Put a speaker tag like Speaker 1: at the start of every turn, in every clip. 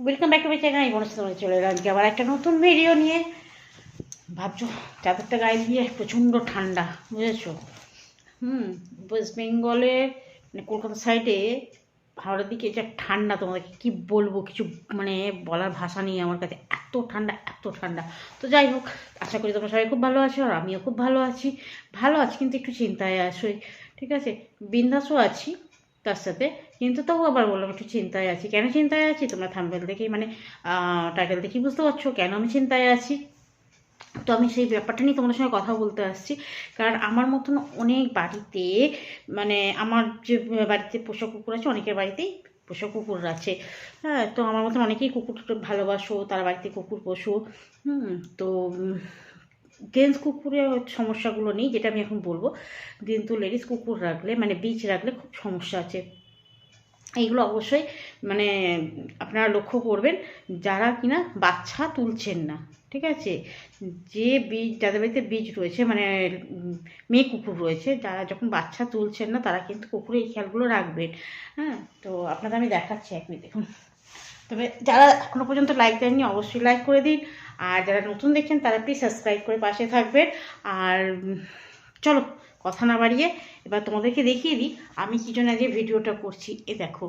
Speaker 1: Welcome back to my channel এই বনস্থ তোমাদের চলে এলাম। আবার একটা নতুন ভিডিও নিয়ে। ভাবছ, চাদরটা গায়ে দিয়ে প্রচণ্ড ঠান্ডা, বুঝেছ? হুম ওয়েস্ট বেঙ্গলে মানে কলকাতা সাইডে হাওড়ার দিকে যা ঠান্ডা তোমাদেরকে কি বলব, কিছু মানে বলার ভাষা নেই আমার কাছে। এত ঠান্ডা এত ঠান্ডা। তো যাই হোক, আশা করি তোমরা সবাই খুব ভালো আছো আর আমিও খুব ভালো আছি। ভালো আছি, কিন্তু একটু চিন্তায় আসোই ঠিক আছে? বিন্দাসও আছি। তার সাথে। কিন্তু তবু আবার বললাম, একটু চিন্তায় আছি। কেন চিন্তায় আছি? তোমরা থাম্বেল দেখেই মানে টাইটেল দেখেই বুঝতে পারছ কেন আমি চিন্তায় আছি? তো আমি সেই ব্যাপারটা নিয়ে তোমাদের সঙ্গে কথা বলতে আসছি। কারণ আমার মতন অনেক বাড়িতে মানে আমার যে বাড়িতে পোষা কুকুর আছে, অনেকের বাড়িতেই পোষা কুকুর আছে। হ্যাঁ তো আমার মতন অনেকেই কুকুর ভালোবাসো, তারা বাড়িতে কুকুর পোষো। হুম, তো জেন্টস কুকুরের সমস্যাগুলো নেই, যেটা আমি এখন বলব। কিন্তু লেডিস কুকুর রাখলে মানে বীজ রাখলে খুব সমস্যা আছে। এইগুলো অবশ্যই মানে আপনারা লক্ষ্য করবেন, যারা কিনা বাচ্চা তুলছেন না, ঠিক আছে? যে বীজ যাদের বাড়িতে বীজ রয়েছে মানে মেয়ে কুকুর রয়েছে, যারা যখন বাচ্চা তুলছেন না, তারা কিন্তু কুকুরে এই খেয়ালগুলো রাখবেন। হ্যাঁ? তো আপনাদের আমি দেখাচ্ছি এক মিনিট দেখুন। তবে যারা এখনও পর্যন্ত লাইক দেননি, অবশ্যই লাইক করে দিন। আর যারা নতুন দেখছেন, তারা প্লিজ সাবস্ক্রাইব করে পাশে থাকবেন। আর চলো, কথা না বাড়িয়ে এবার তোমাদেরকে দেখিয়ে দিই, আমি কী জন্য আজকে ভিডিওটা করছি। এ দেখো,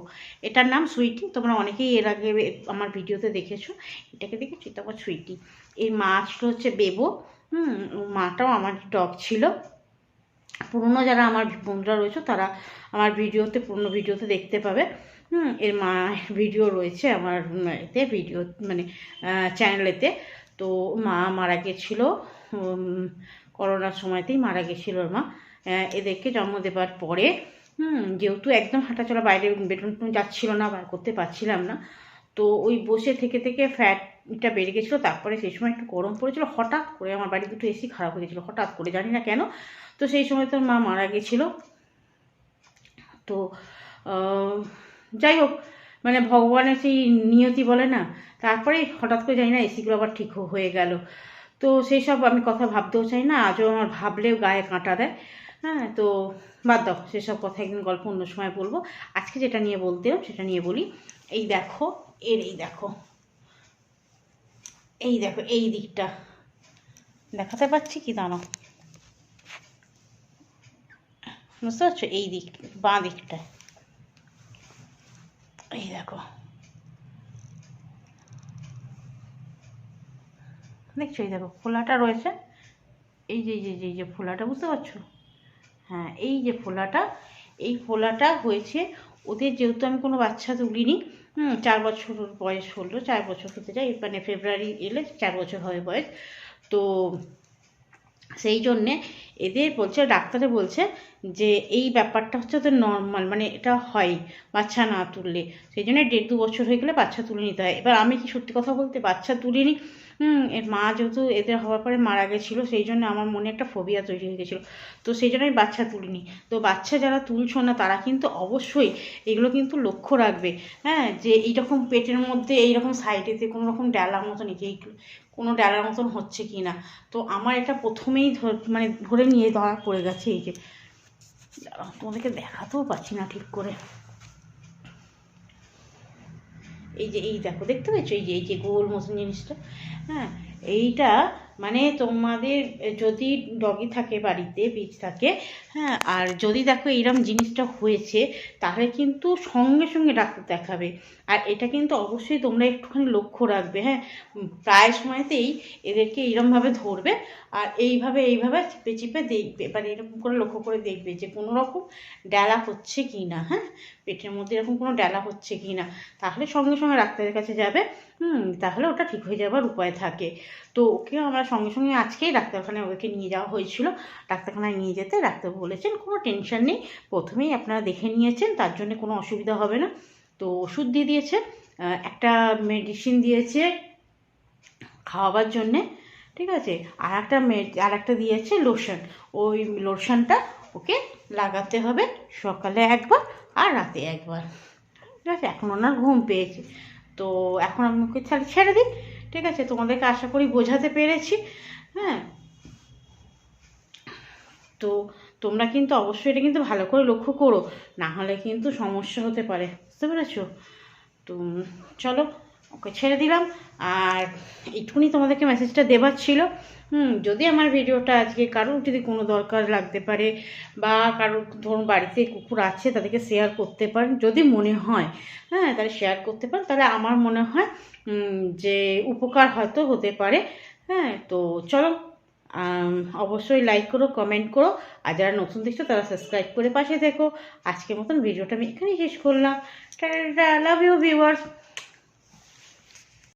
Speaker 1: এটার নাম সুইটি তোমরা অনেকেই এর আগে আমার ভিডিওতে দেখেছ। এটাকে দেখেছ? এটা আমার সুইটি এই মাছটা হচ্ছে বেবো। হুম, মাটাও আমার ডগ ছিল। পুরনো যারা আমার বন্ধুরা রয়েছে, তারা আমার ভিডিওতে, পুরনো ভিডিওতে দেখতে পাবে। এর মা ভিডিও রয়েছে আমার এতে ভিডিও মানে চ্যানেলেতে তো মা মারা গেছিল করোনার সময়তেই মারা গেছিল মা। এদেরকে জন্ম দেবার পরে, হুম, যেহেতু একদম হাঁটাচলা বাইরে বেটুন যাচ্ছিল না, বার করতে পারছিলাম না। তো ওই বসে থেকে থেকে ফ্যাটটা বেড়ে গেছিল, তারপরে সেই সময় একটু গরম পড়েছিল। হঠাৎ করে আমার বাড়ি দুটো এসি খারাপ হয়ে গেছিল, হঠাৎ করে, জানি না কেন। তো সেই সময় তোর মা মারা গেছিল। তো যাই হোক মানে ভগবানের সেই নিয়তি বলে না, তারপরে হঠাৎ করে জানি না এসিগুলো আবার ঠিক হয়ে গেল। তো সেই সব আমি কথা ভাবতেও চাই না, আজও আমার ভাবলেও গায়ে কাঁটা দেয়। হ্যাঁ তো বাদ দাও সেসব কথা একদিন গল্প অন্য সময় বলব। আজকে যেটা নিয়ে বলতে সেটা নিয়ে বলি। এই দেখো, এর এই দেখো। এই দেখো, এই দিকটা। দেখাতে পাচ্ছি কি? দাঁড়াও। বুঝতে পারছ? এই দিক, বাঁ দিকটায়। এই দেখো। দেখছ, এই দেখো, ফোলাটা রয়েছে। এই যে যে, এই যে ফোলাটা, বুঝতে পারছ? হ্যাঁ এই যে ফোলাটা, এই ফোলাটা হয়েছে, ওদের যেহেতু আমি কোনো বাচ্চা তুলিনি, হুম, চার বছর বয়স হলো, চার বছর হতে যায় মানে ফেব্রুয়ারি এলে চার বছর হয় বয়স। তো সেই জন্যে এদের বলছে, ডাক্তারে বলছে যে এই ব্যাপারটা হচ্ছে ওদের নর্মাল মানে এটা হয় বাচ্চা না তুললে। সেই জন্য দেড় দু বছর হয়ে গেলে বাচ্চা তুলে নিতে হয়। এবার আমি কি সত্যি কথা বলতে বাচ্চা তুলিনি? এর মা যেহেতু এদের হওয়ার পরে মারা গেছিল, সেই জন্য আমার মনে একটা ফোবিয়া তৈরি হয়ে গেছিল। তো সেই জন্য আমি বাচ্চা তুলিনি। তো বাচ্চা যারা তুলছো না, তারা কিন্তু অবশ্যই এগুলো কিন্তু লক্ষ্য রাখবে। হ্যাঁ যে এইরকম পেটের মধ্যে, এইরকম সাইডেতে কোনো রকম ডেলার মতন এই কোনো ডেলার মতন হচ্ছে কি না? তো আমার এটা প্রথমেই মানে ধরে নিয়ে ধরা পড়ে গেছে এই যে। তোমাদেরকে দেখাতেও পাচ্ছি না ঠিক করে। এই যে, এই দেখো, দেখতে পাচ্ছ? এই যে এই যে গোল মতন জিনিসটা হ্যাঁ? এইটা মানে তোমাদের যদি ডগি থাকে বাড়িতে বীজ থাকে হ্যাঁ আর যদি দেখো এইরকম জিনিসটা হয়েছে, তাহলে কিন্তু সঙ্গে সঙ্গে ডাক্তার দেখাবে। আর এটা কিন্তু অবশ্যই তোমরা একটুখানি লক্ষ্য রাখবে হ্যাঁ। প্রায় সময়তেই এদেরকে এইরকমভাবে ধরবে আর এইভাবে এইভাবে চিপে চিপে দেখবে এবার এরকম করে লক্ষ্য করে দেখবে যে কোনো রকম ডেলা হচ্ছে কি না হ্যাঁ। পেটের মধ্যে এরকম কোনো ডেলা হচ্ছে কি না তাহলে সঙ্গে সঙ্গে ডাক্তারের কাছে যাবে। হুম, তাহলে ওটা ঠিক হয়ে যাবার উপায় থাকে। তো ওকে আমরা সঙ্গে সঙ্গে আজকেই ডাক্তারখানায় ওকে নিয়ে যাওয়া হয়েছিল। ডাক্তারখানায় নিয়ে যেতে ডাক্তার বলেছেন, কোনো টেনশন নেই, প্রথমেই আপনারা দেখে নিয়েছেন, তার জন্য কোনো অসুবিধা হবে না। তো ওষুধ দিয়ে দিয়েছে একটা মেডিসিন দিয়েছে খাওয়াবার জন্যে, ঠিক আছে? আর একটা আর একটা দিয়েছে লোশন ওই লোশনটা ওকে লাগাতে হবে সকালে একবার আর রাতে একবার। ঠিক আছে? এখন ওনার ঘুম পেয়েছে। তো এখন আমি ওকে তাহলে ছেড়ে দিই, ঠিক আছে? তোমাদেরকে আশা করি বোঝাতে পেরেছি হ্যাঁ? তো তোমরা কিন্তু অবশ্যই এটা কিন্তু ভালো করে লক্ষ্য করো, না হলে কিন্তু সমস্যা হতে পারে। বুঝতে পেরেছ? তো চলো। ওকে ছেড়ে দিলাম। আর একটুখানি তোমাদেরকে মেসেজটা দেবার ছিল। হুম, যদি আমার ভিডিওটা আজকে কারোর যদি কোনো দরকার লাগতে পারে বা কারোর ধরুন বাড়িতে কুকুর আছে, তাদেরকে শেয়ার করতে পারেন। যদি মনে হয় হ্যাঁ তাহলে শেয়ার করতে পারেন। তাহলে আমার মনে হয় যে উপকার হয়তো হতে পারে। হ্যাঁ তো চলো অবশ্যই লাইক করো কমেন্ট করো। আর যারা নতুন দেখছ, তারা সাবস্ক্রাইব করে পাশে দেখো আজকের মতন ভিডিওটা আমি এখানেই শেষ করলাম। Love you viewers